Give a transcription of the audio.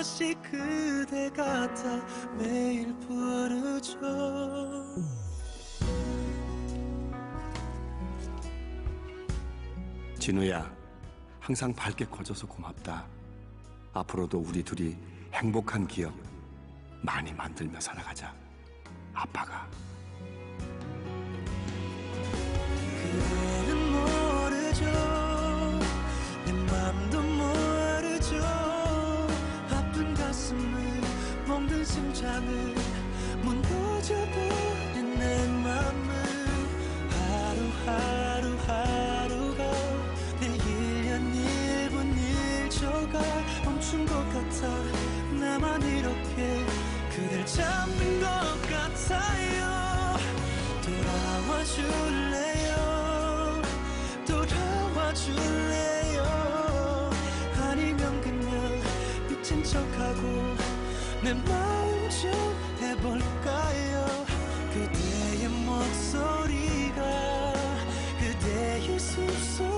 것이 그대 같아 매일 부르죠 진우야, 항상 밝게 커져서 고맙다. 앞으로도 우리 둘이 행복한 기억 많이 만들며 살아가자. 아빠가. 심장을 무너져버린 내 맘을 하루하루 하루가 내 1년 1분 1초가 멈춘 것 같아. 나만 이렇게 그댈 잡는 것 같아요. 돌아와 줄래요? 돌아와 줄래요? 아니면 그냥 미친 척하고 내 마음 좀 해볼까요? 그대의 목소리가 그대의 숨소리.